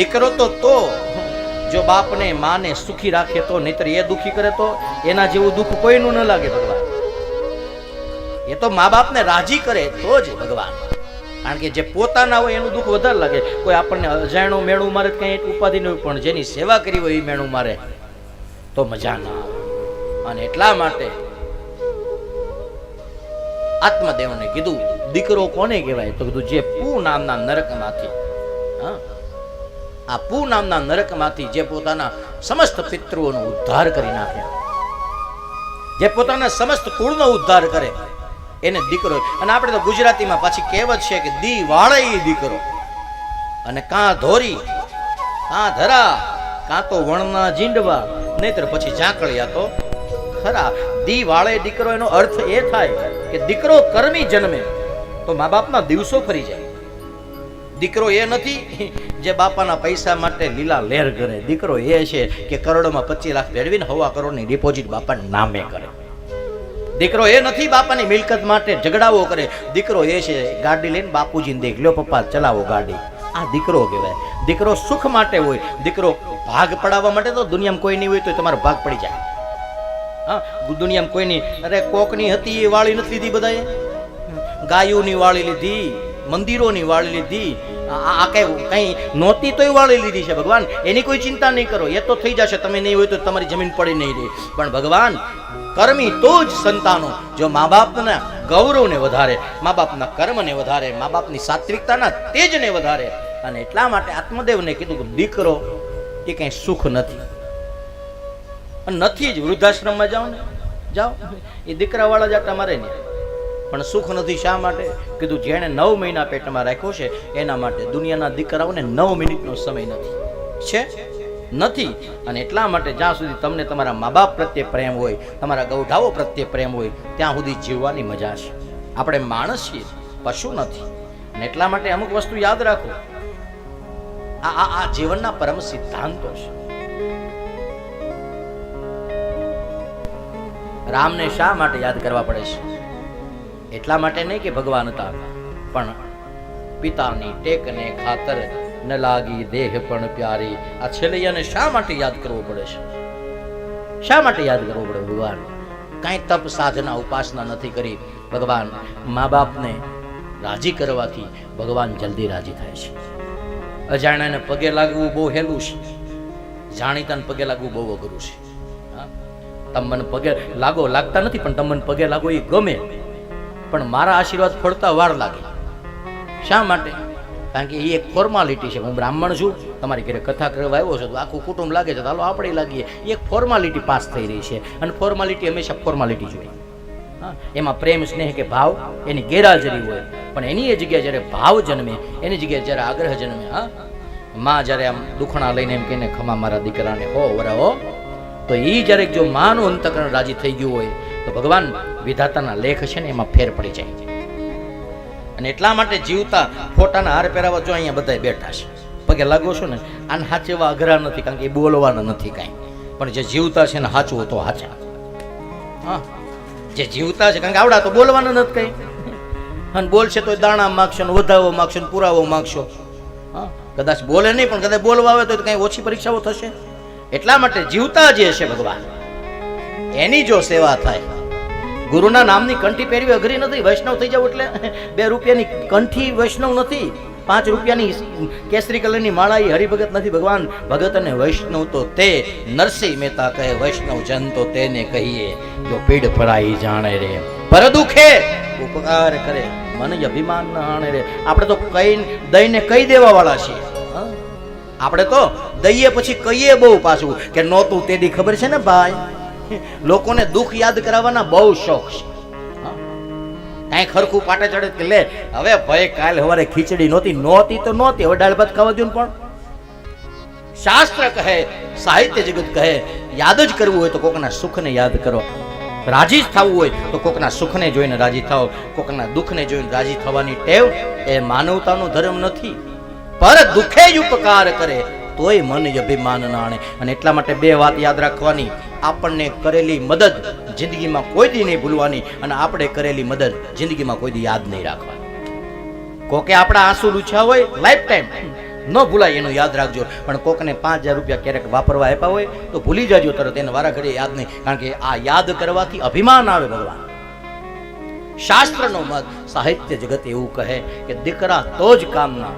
દીકરો તો તો. જો બાપને માને સુખી રાખે તો નહીતર એ દુખી કરે તો એના જેવું દુઃખ કોઈનું ન લાગે ભગવાન. એ તો મા બાપને રાજી કરે તો જ ભગવાન. કારણ કે જે પોતાના હોય એનું દુઃખ વધારે લાગે. કોઈ આપણને અજાણું મેણું મારે કઈ ઉપાધિ નહીં હોય, પણ જેની સેવા કરી હોય એ મેણું મારે, તો મજા ના અને એટલા માટે આત્મદેવને કીધું, દીકરો કોને કહેવાય? તો કીધું, જે પૂ નામના નરકમાંથી. હા. આ પૂ નામના નરકમાંથી જે પોતાના સમસ્ત પિતૃઓનો ઉદ્ધાર કરી નાખ્યા. જે પોતાના સમસ્ત કુળનો ઉદ્ધાર કરે. એને દીકરો અને આપણે તો ગુજરાતીમાં પાછી કહેવત છે કે દી વાળે દીકરો. અને કાં ધોરી, કાં ધરા, કાં તો વણના જીંડવા નહીતર પછી ઝાંકળિયા તો ખરા. દી વાળે દીકરો એનો અર્થ એ થાય કે દીકરો કર્મી જન્મે, તો મા બાપના દિવસો ફરી જાય. દીકરો એ નથી, જે બાપાના પૈસા માટે લીલા લેર કરે. દીકરો એ છે કે કરોડોમાં પચીસ લાખ ભેળવીને હવા કરોડની ડિપોઝિટ બાપાના નામે કરે. દીકરો એ નથી, બાપાની મિલકત માટે ઝઘડાવો કરે. દીકરો એ છે, ગાડી લઈને બાપુજીને દેખ. લ્યો પપ્પા, ચલાવો ગાડી. આ દીકરો કહેવાય. દીકરો સુખ માટે હોય. દીકરો ભાગ પડાવવા માટે તો દુનિયામાં કોઈ નહીં હોય તો તમારો ભાગ પડી જાય. હા, દુનિયામાં કોઈની અરે કોકની હતી એ વાળી નથી લીધી બધાએ? ગાયોની વાળી લીધી. મંદિરોની વાળી લીધી. આ કઈ કઈ નહોતી તોય વાળી લીધી છે ભગવાન. એની કોઈ ચિંતા નહીં કરો. એ તો થઈ જશે. તમે નહીં હોય તો તમારી જમીન પડી નહીં રહે. પણ ભગવાન, કર્મી તો જ સંતાનો. જો મા બાપના ગૌરવને વધારે મા બાપના કર્મને વધારે મા બાપની સાત્વિકતાના તેજને વધારે. અને એટલા માટે આત્મદેવને કીધું કે, દીકરો, એ કઈ સુખ નથી. અને નથી જ વૃદ્ધાશ્રમમાં જાઓ ને. જાઓ. એ દીકરાવાળા જ આટા મારે ને. પણ સુખ નથી શા માટે? કીધું, જેણે નવ મહિના પેટમાં રાખ્યો છે, એના માટે દુનિયાના દીકરાઓને નવ મિનિટનો સમય નથી. છે? નથી. અને એટલા માટે જ્યાં સુધી તમને તમારા મા બાપ પ્રત્યે પ્રેમ હોય, તમારા ગૌઢાઓ પ્રત્યે પ્રેમ હોય, ત્યાં સુધી જીવવાની મજા છે. આપણે માણસ છીએ, પશુ નથી. અને એટલા માટે અમુક વસ્તુ યાદ રાખો. આ આ આ જીવનના પરમ સિદ્ધાંતો છે. રામને શા માટે યાદ કરવા પડે છે? એટલા માટે નહીં કે ભગવાન હતા પણ પિતાની ટેકને ખાતર ન લાગી દેહ પણ પ્યારી. આ છેલૈયાને શા માટે યાદ કરવો પડે છે? શા માટે યાદ કરવો પડે ભગવાન? કાંઈ તપ સાધના ઉપાસના નથી કરી. ભગવાન મા બાપને રાજી કરવાથી ભગવાન જલ્દી રાજી થાય છે. અજાણ્યાને પગે લાગવું બહુ હેલું છે. જાણીતાને પગે લાગવું બહુ અઘરું છે? તમને પગે લાગો, લાગતા નથી, પણ તમને પગે લાગો એ ગમે. પણ મારા આશીર્વાદ ફળતા વાર લાગે. શા માટે? કારણ કે એ એક ફોર્માલિટી છે. હું બ્રાહ્મણ છું, તમારી ઘરે કથા કરવા આવ્યો છું, તો આખું કુટુંબ લાગે છે, તો હાલો આપણે લાગીએ. એ એક ફોર્માલિટી પાસ થઈ રહી છે અને ફોર્માલિટી હંમેશા ફોર્માલિટી જોઈએ હા, એમાં પ્રેમ, સ્નેહ કે ભાવ, એની ગેરહાજરી હોય. પણ એની એ જગ્યાએ જ્યારે ભાવ જન્મે, એની જગ્યાએ જ્યારે આગ્રહ જન્મે, હા, માં જ્યારે આમ દુખણા લઈને એમ કહીને, ખમા મારા દીકરાને હો વરા હો તો એ જ્યારે જો માનું અંતકરણ રાજી થઈ ગયું હોય તો ભગવાન વિધાતાના લેખ છે ને એમાં ફેર પડી જાય. અને એટલા માટે જીવતા ફોટાના હાર પહેરાવા જો અહીંયા બધા બેઠા છે. પગે લાગો છો ને, આને હાચેવા અઘરા નથી, કારણ કે એ બોલવાના નથી કાંઈ. પણ જે જીવતા છે ને હાચવું તો હાચા. હા, જે જીવતા છે, કારણ કે આવડા તો બોલવાના નથી કંઈ. અને બોલશે તો દાણા માગશો ને વધાવો માગશો ને પુરાવો માગશો. હા, કદાચ બોલે નહીં, પણ કદાચ બોલવા આવે તો કંઈ ઓછી પરીક્ષાઓ થશે. એટલા માટે જીવતા જે છે ભગવાન. એની જો સેવા થાય. ગુરુના નામની કંઠી પહેરવી અઘરી નથી, વૈષ્ણવ થઈ જાવ એટલે બે રૂપિયાની કંઠી વૈષ્ણવ નથી, પાંચ રૂપિયાની કેસરી કલરની માળા એ હરિભગત નથી. ભગવાન ભગત અને વૈષ્ણવ તો તે નરસિંહ મહેતા કહે, વૈષ્ણવ જન તો તેને કહીએ, જો પીડ ભરાઈ જાણે રે. પર દુખે ઉપકાર કરે, મને અભિમાન ન હાણે રે. આપણે તો કઈ દઈને કહી દેવા વાળા છીએ આપણે તો દઈએ પછી કહીએ બહુ પાછું, કે નહોતું તે દી ખબર છે ને ભાઈ? લોકોને દુઃખ યાદ કરાવવાના બહુ શોખ છે? કાંઈ ખરખું પાટે ચડે કે લે, હવે ભાઈ કાલ સવારે ખીચડી નહોતી નહોતી તો નહોતી, હવે દાળ ભાત ખાવા દઉં પણ. શાસ્ત્ર કહે, સાહિત્ય જગત કહે, યાદ જ કરવું હોય તો કોકના સુખને યાદ કરો. રાજી થવું હોય તો કોકના સુખને જોઈને રાજી થાવ કોકના દુઃખને જોઈને રાજી થવાની ટેવ એ માનવતાનો ધર્મ નથી. પર દુઃખે ઉપકાર કરે. તોય મન જ અભિમાન નાણે અને એટલા માટે બે વાત યાદ રાખવાની. આપણને કરેલી મદદ જિંદગીમાં કોઈ દી નહીં ભૂલવાની અને આપણે કરેલી મદદ જિંદગીમાં કોઈ દી યાદ નહીં રાખવાની. કોકે આપણા આંસુ લૂછ્યા હોય લાઈફ ટાઈમ ન ભૂલાય એનું યાદ રાખજો. પણ કોકને પાંચ હજાર રૂપિયા ક્યારેક વાપરવા આપ્યા હોય, તો ભૂલી જજો તરત. એને વારા ઘડી યાદ નહીં. કારણ કે આ યાદ કરવાથી અભિમાન આવે ભગવાન. શાસ્ત્રનો મત સાહિત્ય જગત એવું કહે કે દીકરા તો જ કામના